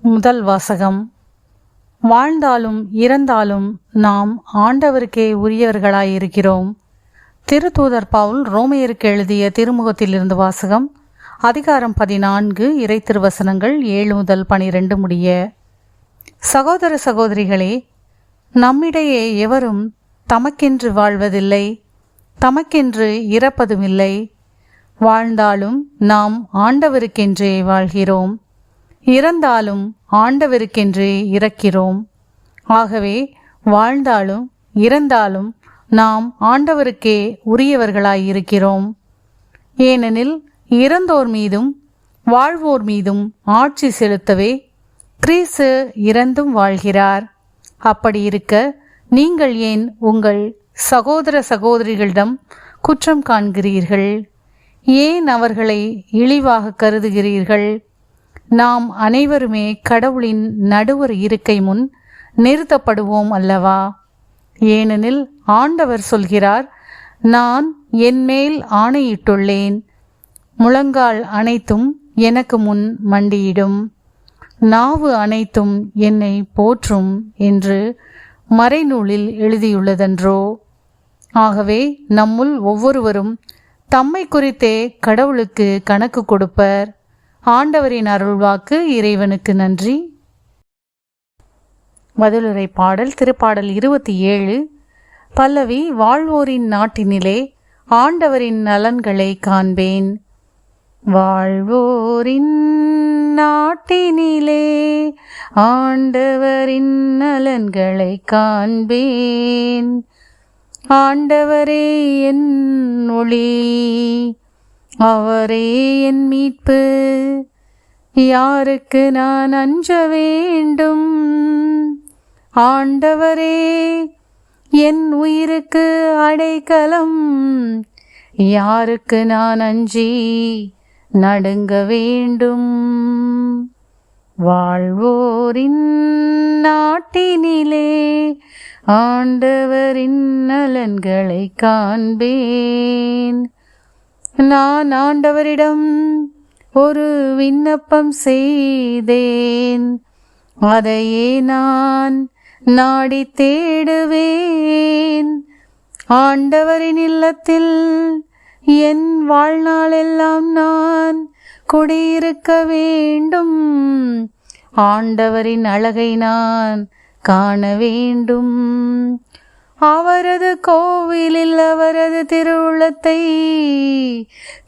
முதல் வாசகம். வாழ்ந்தாலும் இறந்தாலும் நாம் ஆண்டவருக்கே உரியவர்களாயிருக்கிறோம். திருத்தூதர் பவுல் ரோமையருக்கு எழுதிய திருமுகத்திலிருந்து வாசகம் அதிகாரம் பதினான்கு இறை திருவசனங்கள் ஏழு முதல் பனிரெண்டு முடிய. சகோதர சகோதரிகளே நம்மிடையே எவரும் தமக்கென்று வாழ்வதில்லை தமக்கென்று இறப்பதுமில்லை. வாழ்ந்தாலும் நாம் ஆண்டவருக்கென்றே வாழ்கிறோம். இறந்தாலும் ஆண்டவருக்கென்றே இறக்கிறோம். ஆகவே வாழ்ந்தாலும் இறந்தாலும் நாம் ஆண்டவருக்கே உரியவர்களாயிருக்கிறோம். ஏனெனில் இறந்தோர் மீதும் வாழ்வோர் மீதும் ஆட்சி செலுத்தவே கிறிஸ்து இறந்தும் வாழ்கிறார். அப்படி இருக்க நீங்கள் ஏன் உங்கள் சகோதர சகோதரிகளிடம் குற்றம் காண்கிறீர்கள்? ஏன் அவர்களை இழிவாக கருதுகிறீர்கள்? நாம் அனைவருமே கடவுளின் நடுவர் இருக்கை முன் நிறுத்தப்படுவோம் அல்லவா? ஏனெனில் ஆண்டவர் சொல்கிறார் நான் என்மேல் ஆணையிட்டுள்ளேன். முழங்கால் அனைத்தும் எனக்கு முன் மண்டியிடும். நாவு அனைத்தும் என்னை போற்றும் என்று மறைநூலில் எழுதியுள்ளதன்றோ? ஆகவே நம்முள் ஒவ்வொருவரும் தம்மை குறித்தே கடவுளுக்கு கணக்கு கொடுப்பர். ஆண்டவரின் அருள்வாக்கு இறைவனுக்கு நன்றி. பதிலுரை பாடல் திருப்பாடல் இருபத்தி ஏழு. பல்லவி வாழ்வோரின் நாட்டினிலே ஆண்டவரின் நலன்களை காண்பேன். வாழ்வோரின் நாட்டினிலே ஆண்டவரின் நலன்களை காண்பேன். ஆண்டவரே என் ஒளி அவரே என் மீட்பு. யாருக்கு நான் அஞ்ச வேண்டும்? ஆண்டவரே என் உயிருக்கு அடைக்கலம். யாருக்கு நான் அஞ்சி நடுங்க வேண்டும்? வாழ்வோரின் நாட்டினிலே ஆண்டவரின் நலன்களை காண்பேன். நான் ஆண்டவரிடம் ஒரு விண்ணப்பம் செய்தேன். அதையே நான் நாடி தேடுவேன். ஆண்டவரின் இல்லத்தில் என் வாழ்நாளெல்லாம் நான் குடியிருக்க வேண்டும். ஆண்டவரின் அழகை நான் காண வேண்டும். அவரது கோவிலில் அவரது திருவுளத்தை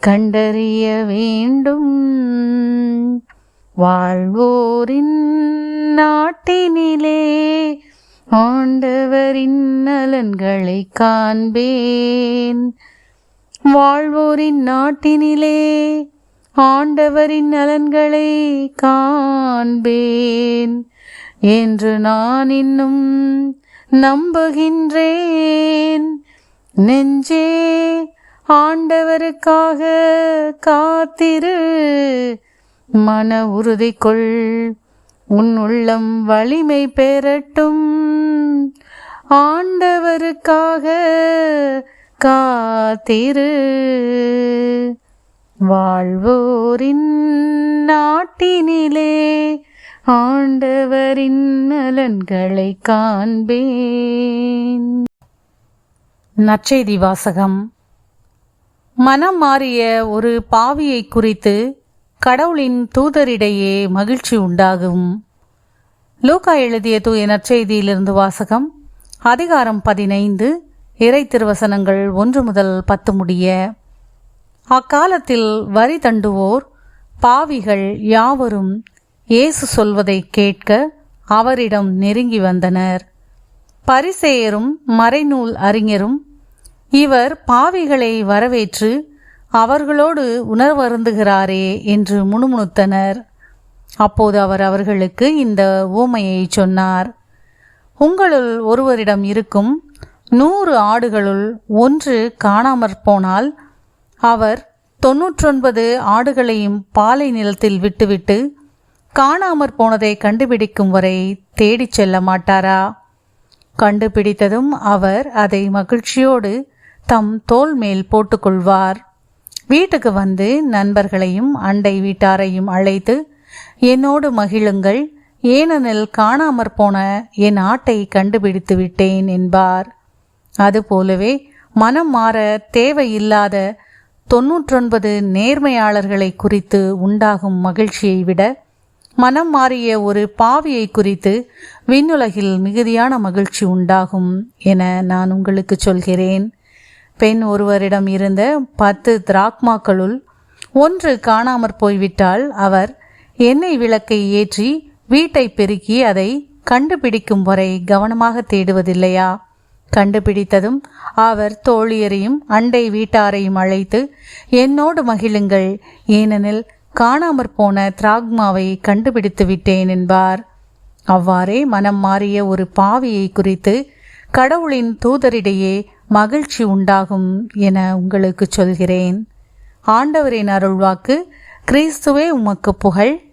கண்டறிய வேண்டும். வாழ்வோரின் நாட்டினிலே ஆண்டவரின் நலன்களை காண்பேன். வாழ்வோரின் நாட்டினிலே ஆண்டவரின் நலன்களை காண்பேன். என்று நான் இன்னும் நம்புகின்றேன். நெஞ்சே ஆண்டவருக்காக காத்திரு. மன உறுதி கொள் உன் உள்ளம் வலிமை பெறட்டும். ஆண்டவருக்காக காத்திரு. வாழ்வோரின் நாட்டினிலே ஆண்டவரின் நலன்களை காண்பேன். நற்செய்தி வாசகம். மனம் மாறிய ஒரு பாவியை குறித்து கடவுளின் தூதரிடையே மகிழ்ச்சி உண்டாகும். லூகா எழுதிய தூய நற்செய்தியிலிருந்து வாசகம் அதிகாரம் பதினைந்து இறை திருவசனங்கள் ஒன்று முதல் பத்து முடிய. அக்காலத்தில் வரி தண்டுவோர் பாவிகள் யாவரும் இயேசு சொல்வதை கேட்க அவரிடம் நெருங்கி வந்தனர். பரிசேயரும் மறைநூல் அறிஞரும் இவர் பாவிகளை வரவேற்று அவர்களோடு உணர்வருந்துகிறாரே என்று முணுமுணுத்தனர். அப்போது அவர் அவர்களுக்கு இந்த ஊமையை சொன்னார். உங்களுள் ஒருவரிடம் இருக்கும் நூறு ஆடுகளுள் ஒன்று காணாமற் போனால் அவர் தொன்னூற்றொன்பது ஆடுகளையும் பாலை நிலத்தில் விட்டுவிட்டு காணாமற் போனதை கண்டுபிடிக்கும் வரை தேடிச் செல்ல மாட்டாரா? கண்டுபிடித்ததும் அவர் அதை மகிழ்ச்சியோடு தம் தோல் மேல் போட்டுக்கொள்வார் வீட்டுக்கு வந்து நண்பர்களையும் அண்டை வீட்டாரையும் அழைத்து என்னோடு மகிழுங்கள் ஏனெனில் காணாமற் போன என் ஆட்டை கண்டுபிடித்து விட்டேன் என்பார். அதுபோலவே மனம் மாற தேவையில்லாத தொன்னூற்றொன்பது நேர்மையாளர்களை குறித்து உண்டாகும் மகிழ்ச்சியை விட மனம் மாறிய ஒரு பாவியை குறித்து விண்ணுலகில் மிகுதியான மகிழ்ச்சி உண்டாகும் என நான் உங்களுக்கு சொல்கிறேன். பெண் ஒருவரிடம் இருந்த பத்து திராக்மாக்களுள் ஒன்று காணாமற் போய்விட்டால் அவர் எண்ணெய் விளக்கை ஏற்றி வீட்டை பெருக்கி அதை கண்டுபிடிக்கும் வரை கவனமாக தேடுவதில்லையா? கண்டுபிடித்ததும் அவர் தோழியரையும் அண்டை வீட்டாரையும் அழைத்து என்னோடு மகிழுங்கள். ஏனெனில் காணாமற் போன திராக்மாவை கண்டுபிடித்து விட்டேன் என்பார். அவ்வாறே மனம் மாறிய ஒரு பாவியை குறித்து கடவுளின் தூதரிடையே மகிழ்ச்சி உண்டாகும் என உங்களுக்கு சொல்கிறேன். ஆண்டவரின் அருள்வாக்கு கிறிஸ்துவே உமக்கு புகழ்.